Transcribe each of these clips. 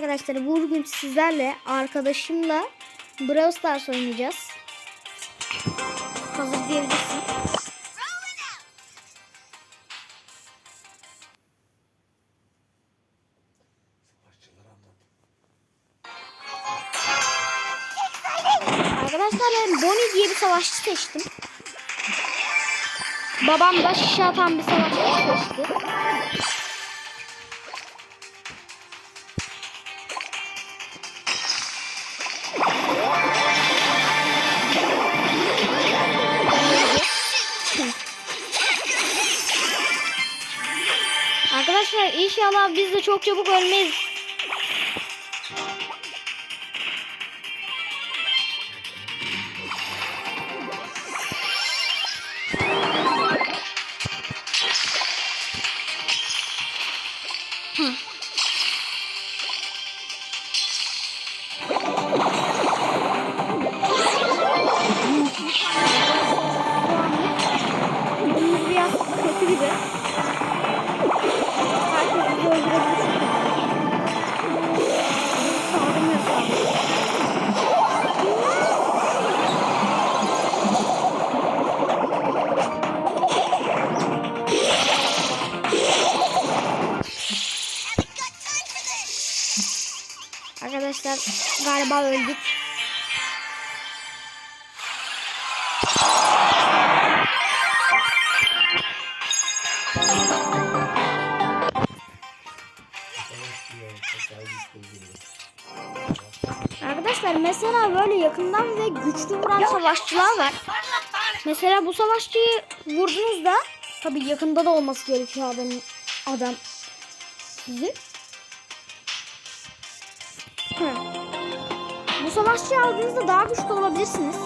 Arkadaşlar bugün sizlerle arkadaşımla Brawl Stars oynayacağız. Hazır diyebilirsin. Arkadaşlar ben Bonnie diye bir savaşçı seçtim. Babam da şişe atan bir savaşçı seçti. Arkadaşlar inşallah biz de çok çabuk ölmeyiz. Durumumuz Arkadaşlar galiba öldük. Arkadaşlar mesela böyle yakından ve güçlü vuran savaşçılar var. Mesela bu savaşçıyı vurdunuzda tabii yakında da olması gerekiyor adam, adam sizin. Hı. Bu savaşçıyı aldığınızda daha güçlü olabilirsiniz.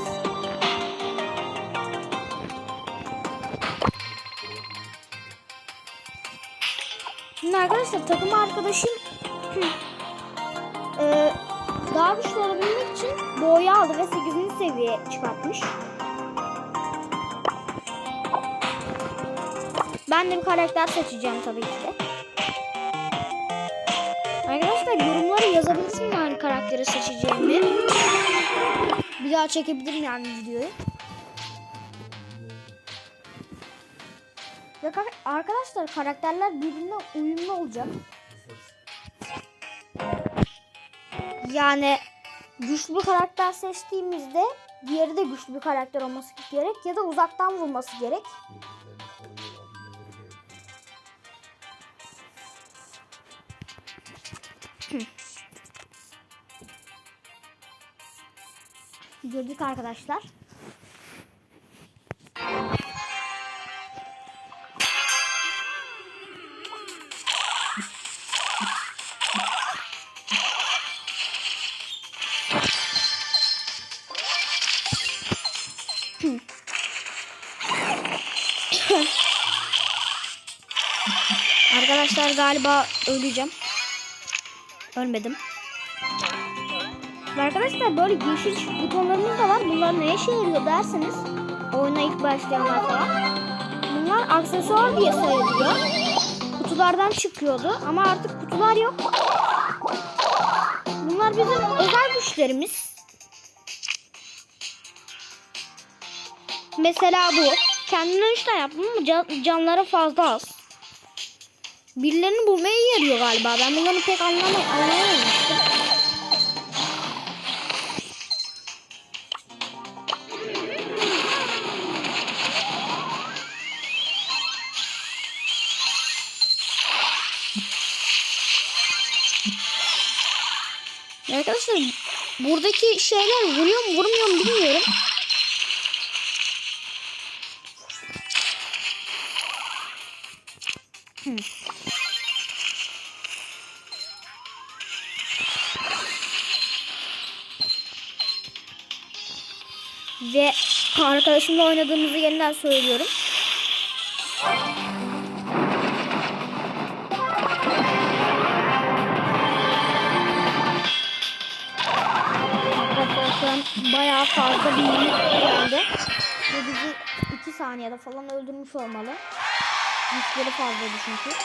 Şimdi arkadaşlar takım arkadaşım hı, e, daha güçlü olabilmek için boğayı aldı ve 8. seviye çıkartmış. Ben de bir karakter seçeceğim tabii ki de. Karakteri seçeceğimi. Bir daha çekebilirim yani videoyu. Ve arkadaşlar karakterler birbirine uyumlu olacak. Yani güçlü karakter seçtiğimizde diğeri de güçlü bir karakter olması gerek ya da uzaktan vurması gerek. Gördük arkadaşlar. Arkadaşlar galiba öleceğim. Ölmedim. Arkadaşlar böyle yeşil butonlarımız da var. Bunlar neye işe yarıyor derseniz oyuna ilk başlayanlar falan. Bunlar aksesuar diye sayılıyor. Kutulardan çıkıyordu ama artık kutular yok. Bunlar bizim özel güçlerimiz. Mesela bu. Kendimden 3 tane yaptım ama can, canları fazla az. Birilerini bulmaya yarıyor galiba. Ben bunları pek anlamay Arkadaşlar buradaki şeyler vuruyor mu vurmuyor mu bilmiyorum. Ve arkadaşımla oynadığımızı yeniden söylüyorum. Bayağı fazla bir geldi. Ve bizi 2 saniyede falan öldürmüş olmalı. Yükleri fazlaydı çünkü.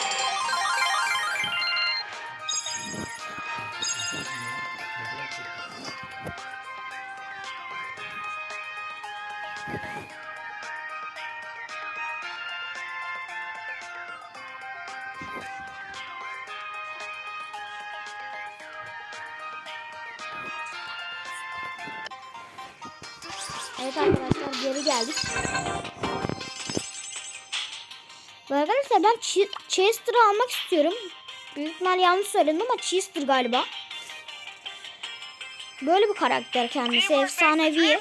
Evet arkadaşlar geri geldik. Ve arkadaşlar ben Ch- Chester'ı almak istiyorum. Büyük ihtimal yanlış söyledim ama Chester galiba. Böyle bir karakter kendisi. Efsanevi.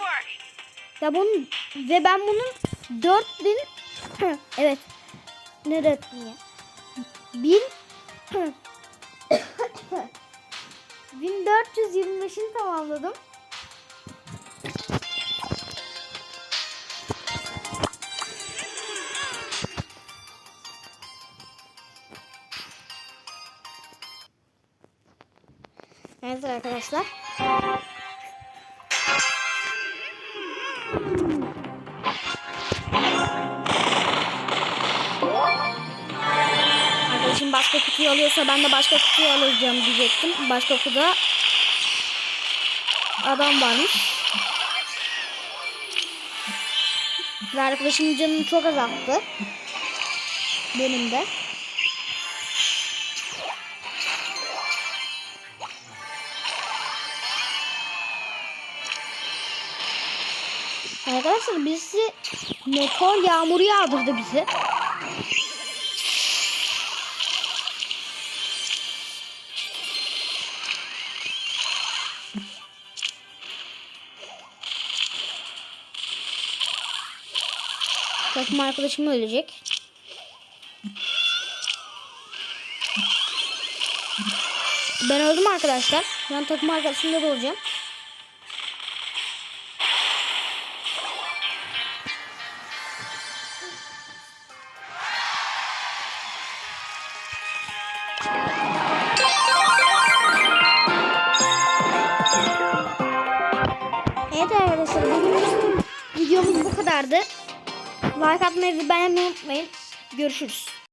Ya bunun ve ben bunun 4000 evet ne 4000 ya? 1000 1425'ini tamamladım. Arkadaşlar. Arkadaşım başka kutuyu alıyorsa ben de başka kutuyu alacağım diyecektim. Başka kutuda adam varmış. Ve arkadaşımın canını çok azalttı. Benim de. Arkadaşlar birisi motor yağmuru yağdırdı bizi. Takım arkadaşım ölecek. Ben öldüm arkadaşlar. Ben takım arkadaşımda da olacağım. Videomuz bu kadardı. Like atmayı ve beğenmeyi unutmayın. Görüşürüz.